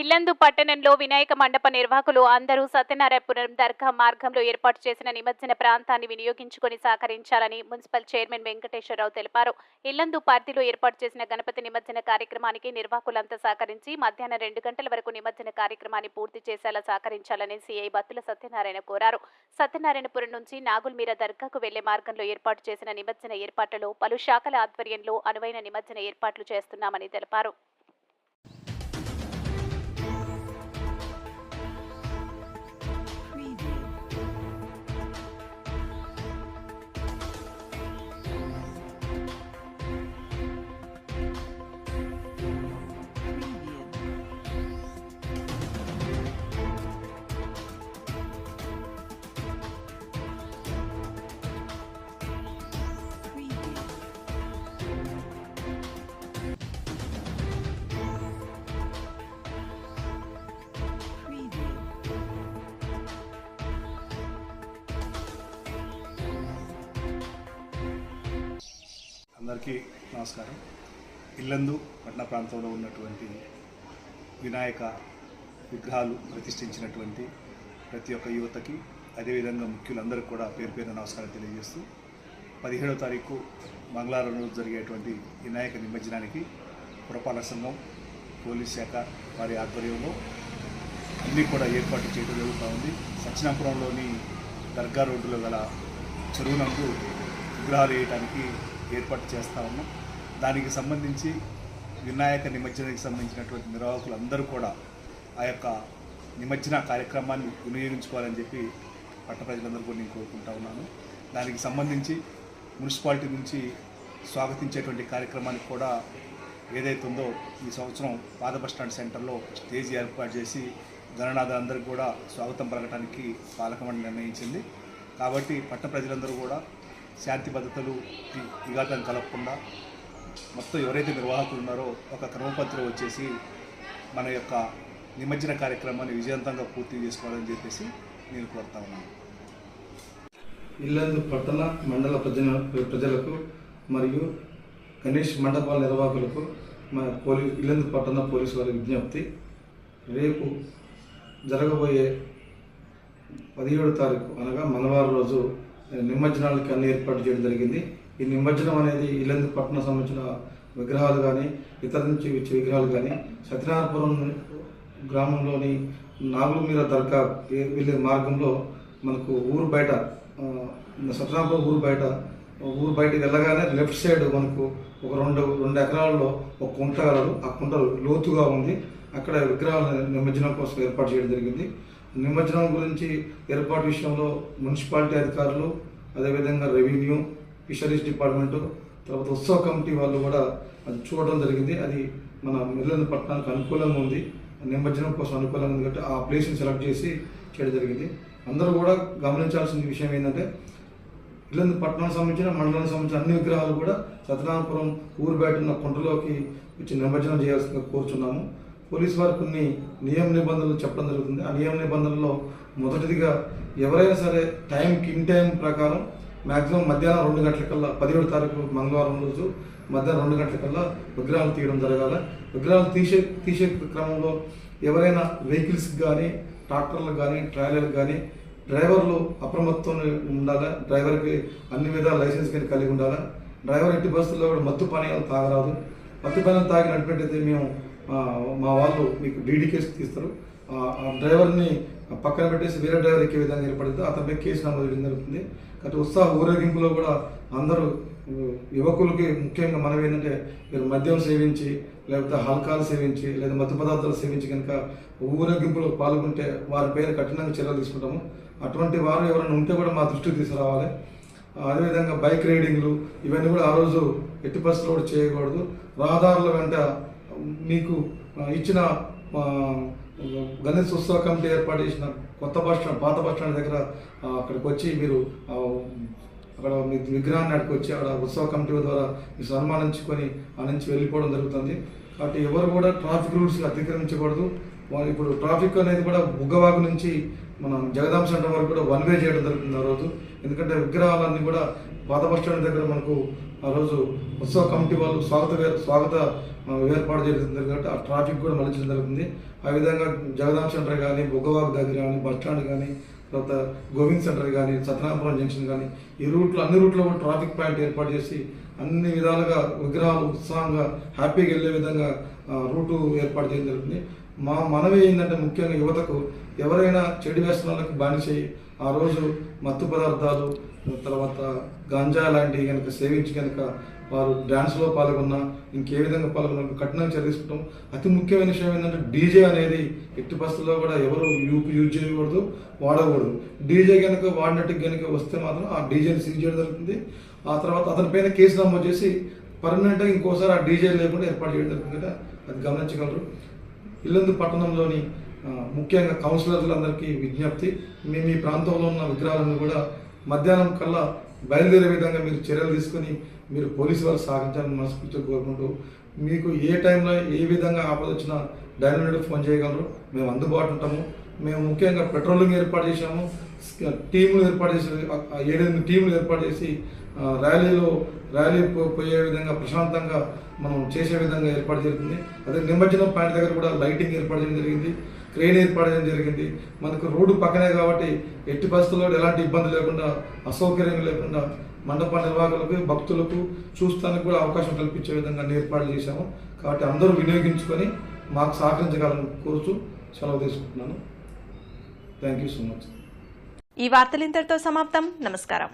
ఇల్లందు పట్టణంలో వినాయక మండప నిర్వాహకులు అందరూ సత్యనారాయణపురం దర్గా మార్గంలో ఏర్పాటు చేసిన నిమజ్జన ప్రాంతాన్ని వినియోగించుకొని సహకరించాలని మున్సిపల్ చైర్మన్ వెంకటేశ్వరరావు తెలిపారు. ఇల్లందు పార్టీలో ఏర్పాటు చేసిన గణపతి నిమజ్జన కార్యక్రమానికి నిర్వాహకులంతా సహకరించి మధ్యాహ్నం రెండు గంటల వరకు నిమజ్జన కార్యక్రమాన్ని పూర్తి చేసేలా సహకరించాలని సీఐ బత్తుల సత్యనారాయణ కోరారు. సత్యనారాయణపురం నుంచి నాగుల్మీర దర్గాకు వెళ్ళే మార్గంలో ఏర్పాటు చేసిన నిమజ్జన ఏర్పాట్లలో పలు శాఖల ఆధ్వర్యంలో అనువైన నిమజ్జన ఏర్పాట్లు చేస్తున్నామని తెలిపారు. అందరికీ నమస్కారం. ఇల్లందు పట్టణ ప్రాంతంలో ఉన్నటువంటి వినాయక విగ్రహాలు ప్రతిష్ఠించినటువంటి ప్రతి ఒక్క యువతకి అదేవిధంగా ముఖ్యులందరికీ కూడా పేరు పేరు నమస్కారం తెలియజేస్తూ పదిహేడో తారీఖు మంగళవారం రోజు జరిగేటువంటి వినాయక నిమజ్జనానికి పురపాలక సంఘం పోలీస్ శాఖ వారి ఆధ్వర్యంలో అన్నీ కూడా ఏర్పాటు చేయడం జరుగుతూ ఉంది. సచ్చినాపురంలోని దర్గా రోడ్డులో గల చెరువునందు విగ్రహాలు వేయడానికి ఏర్పాటు చేస్తా ఉన్నాం. దానికి సంబంధించి వినాయక నిమజ్జనానికి సంబంధించినటువంటి నిర్వాహకులు అందరూ కూడా ఆ యొక్క నిమజ్జన కార్యక్రమాన్ని వినియోగించుకోవాలని చెప్పి పట్ట ప్రజలందరూ కూడా నేను కోరుకుంటా ఉన్నాను. దానికి సంబంధించి మున్సిపాలిటీ నుంచి స్వాగతించేటువంటి కార్యక్రమానికి కూడా ఏదైతే ఉందో ఈ సంవత్సరం పాత బస్ స్టాండ్ సెంటర్లో స్టేజ్ ఏర్పాటు చేసి గణనాథులందరికీ కూడా స్వాగతం పలకడానికి పాలకమని నిర్ణయించింది. కాబట్టి పట్ట ప్రజలందరూ కూడా శాంతి భద్రతలు విఘాటం విఘాతం కలగకుండా మొత్తం ఎవరైతే నిర్వాహకులు ఉన్నారో ఒక క్రమపత్రం వచ్చేసి మన యొక్క నిమజ్జన కార్యక్రమాన్ని విజయవంతంగా పూర్తి చేసుకోవాలని చెప్పేసి నేను కోరుతా ఉన్నాను. ఇల్లందు పట్టణ మండల ప్రజల ప్రజలకు మరియు గణేష్ మండపాల నిర్వాహకులకు మా పోలీ ఇల్లందు పట్టణ పోలీసు వారి విజ్ఞప్తి. రేపు జరగబోయే పదిహేడు తారీఖు అనగా మంగళవారం రోజు నిమజ్జనాలకి అన్ని ఏర్పాటు చేయడం జరిగింది. ఈ నిమజ్జనం అనేది ఇల్లందు పట్టణం సంబంధించిన విగ్రహాలు కానీ ఇతర నుంచి వచ్చే విగ్రహాలు కానీ సత్యనారాయణపురం గ్రామంలోని నాగులమీర దర్గా వెళ్ళే మార్గంలో మనకు ఊరు బయట సత్యనారాయణపురం ఊరు బయట ఊరు బయటకు వెళ్ళగానే లెఫ్ట్ సైడ్ మనకు ఒక రెండు రెండు ఎకరాల్లో ఒక కుంట కలదు. ఆ కుంట లోతుగా ఉంది. అక్కడ విగ్రహాల నిమజ్జనం కోసం ఏర్పాటు చేయడం జరిగింది. నిమజ్జనం గురించి ఏర్పాటు విషయంలో మున్సిపాలిటీ అధికారులు అదేవిధంగా రెవెన్యూ ఫిషరీస్ డిపార్ట్మెంటు తర్వాత ఉత్సవ కమిటీ వాళ్ళు కూడా అది చూడడం జరిగింది. అది మన మిల్లన్ పట్టణానికి అనుకూలంగా ఉంది. నిమజ్జనం కోసం అనుకూలంగా ఉంది కాబట్టి ఆ ప్లేస్ని సెలెక్ట్ చేసి చేయడం జరిగింది. అందరూ కూడా గమనించాల్సిన విషయం ఏంటంటే ఇల్లందు పట్టణానికి సంబంధించిన మండలానికి సంబంధించిన అన్ని విగ్రహాలు కూడా సత్యనారాయణపురం ఊరు బయట ఉన్న కుంటలోకి వచ్చి నిమజ్జనం చేయాల్సిందిగా కోరుచున్నాము. పోలీసు వారు కొన్ని నియమ నిబంధనలు చెప్పడం జరుగుతుంది. ఆ నియమ నిబంధనల్లో మొదటిదిగా ఎవరైనా సరే టైంకి ఇన్ టైం ప్రకారం మ్యాక్సిమం మధ్యాహ్నం రెండు గంటలకల్లా పదిహేడు తారీఖు మంగళవారం రోజు మధ్యాహ్నం రెండు గంటలకల్లా విగ్రహాలు తీయడం జరగాలి. విగ్రహాలు తీసే తీసే క్రమంలో ఎవరైనా వెహికల్స్ కానీ ట్రాక్టర్లకు కానీ ట్రాలీలకు కానీ డ్రైవర్లు అప్రమత్తం ఉండాలా? డ్రైవర్కి అన్ని విధాల లైసెన్స్ కానీ కలిగి ఉండాలా? డ్రైవర్ ఎట్టి బస్సుల్లో కూడా మత్తు పానీయాలు తాగరాదు. మత్తు పానీయాలు తాగి నడిపెట్టయితే మేము మా వాళ్ళు మీకు డీడీ కేసు తీస్తారు. ఆ డ్రైవర్ని పక్కన పెట్టేసి వేరే డ్రైవర్ ఎక్కే విధంగా ఏర్పడితే అతనిపై కేసు నమోదు చేయడం జరుగుతుంది. కాబట్టి ఉత్సాహ ఊరేగింపులో కూడా అందరూ యువకులకి ముఖ్యంగా మనం ఏంటంటే మీరు మద్యం సేవించి లేకపోతే హల్కాలు సేవించి లేదా మత్తు పదార్థాలు సేవించి కనుక ఊరేగింపులో పాల్గొంటే వారి పేరు కఠినంగా చర్యలు తీసుకుంటాము. అటువంటి వారు ఎవరైనా ఉంటే కూడా మా దృష్టికి తీసుకురావాలి. అదేవిధంగా బైక్ రైడింగ్లు ఇవన్నీ కూడా ఆ రోజు ఎట్టి పరిస్థితుల్లో కూడా చేయకూడదు. రహదారుల వెంట మీకు ఇచ్చిన గణేష్ ఉత్సవ కమిటీ ఏర్పాటు చేసిన కొత్త బస్ స్టాండ్ పాత బస్ స్టాండ్ దగ్గర అక్కడికి వచ్చి మీరు అక్కడ మీ విగ్రహాన్ని అక్కడికి వచ్చి అక్కడ ఉత్సవ కమిటీ ద్వారా మీరు సన్మానించుకొని ఆ నుంచి వెళ్ళిపోవడం జరుగుతుంది. కాబట్టి ఎవరు కూడా ట్రాఫిక్ రూల్స్ అతిక్రమించకూడదు. ఇప్పుడు ట్రాఫిక్ అనేది కూడా బుగ్గవాగు నుంచి మనం జగదాంబ సెంటర్ వరకు కూడా వన్ వే చేయడం జరుగుతుంది ఆ రోజు. ఎందుకంటే విగ్రహాలన్నీ కూడా పాత బస్ స్టాండ్ దగ్గర మనకు ఆ రోజు ఉత్సవ కమిటీ వాళ్ళు స్వాగత వే- స్వాగత ఏర్పాటు చేయడం జరిగింది. కాబట్టి ఆ ట్రాఫిక్ కూడా మళ్ళించడం జరుగుతుంది ఆ విధంగా జగదాంబ సెంటర్ కానీ బొగ్గవాగు దగ్గర కానీ బస్ స్టాండ్ కానీ తర్వాత గోవింద్ సెంటర్ కానీ సత్యనారాయణపురం జంక్షన్ కానీ ఈ రూట్లో అన్ని రూట్లో కూడా ట్రాఫిక్ పాయింట్ ఏర్పాటు చేసి అన్ని విధాలుగా విగ్రహాలు ఉత్సాహంగా హ్యాపీగా వెళ్ళే విధంగా రూటు ఏర్పాటు చేయడం జరుగుతుంది మా మనవి ఏంటంటే ముఖ్యంగా యువతకు ఎవరైనా చెడు వ్యసనాలకు బానిసై ఆ రోజు మత్తు పదార్థాలు తర్వాత గాంజా లాంటివి కనుక సేవించి కనుక వారు డ్యాన్స్లో పాల్గొన్నా ఇంకే విధంగా పాల్గొన్నా కఠినంగా చర్య అతి ముఖ్యమైన విషయం ఏంటంటే డీజే అనేది ఎట్టి పరిస్థితుల్లో కూడా ఎవరు యూప్ యూజ్ చేయకూడదు వాడకూడదు. డీజే కనుక వాడినట్టు కనుక వస్తే మాత్రం ఆ డీజేని సీజ్ చేయడం జరుగుతుంది. ఆ తర్వాత అతని పైన కేసు నమోదు చేసి పర్మనెంట్గా ఇంకోసారి ఆ డీజే లేకుండా ఏర్పాటు చేయడం జరుగుతుంది కదా. అది గమనించగలరు. ఇల్లందు పట్టణంలోని ముఖ్యంగా కౌన్సిలర్లందరికీ విజ్ఞప్తి. మీ మీ ప్రాంతంలో ఉన్న విగ్రహాలను కూడా మధ్యాహ్నం కల్లా బయలుదేరే విధంగా మీరు చర్యలు తీసుకొని మీరు పోలీసు వారు సాగించాలని మనస్ఫూర్తిగా కోరుకుంటూ మీకు ఏ టైంలో ఏ విధంగా ఆపద వచ్చినా డైరెక్ట్గా ఫోన్ చేయగలరు. మేము అందుబాటు ఉంటాము. మేము ముఖ్యంగా పెట్రోలింగ్ ఏర్పాటు చేసాము టీములు ఏర్పాటు చేసి ఏడెనిమిది టీములు ఏర్పాటు చేసి ర్యాలీలో ర్యాలీ పోయే విధంగా ప్రశాంతంగా మనం చేసే విధంగా ఏర్పాటు జరిగింది. అదే నిమజ్జనం పాయింట్ దగ్గర కూడా లైటింగ్ ఏర్పాటు చేయడం జరిగింది. క్రెయిన్ ఏర్పాటు చేయడం జరిగింది. మనకు రోడ్డు పక్కనే కాబట్టి ఎట్టి పరిస్థితుల్లో ఎలాంటి ఇబ్బంది లేకుండా అసౌకర్యం లేకుండా మండప నిర్వాహకులకు భక్తులకు చూస్తానికి కూడా అవకాశం కల్పించే విధంగా ఏర్పాటు ఏర్పాట్లు చేశాము. కాబట్టి అందరూ వినియోగించుకొని మాకు సహకరించగలని కోరుతూ సెలవు తీసుకుంటున్నాను. Thank you so much. ఈ వార్తలు ఇంతటితో సమాప్తం. నమస్కారం.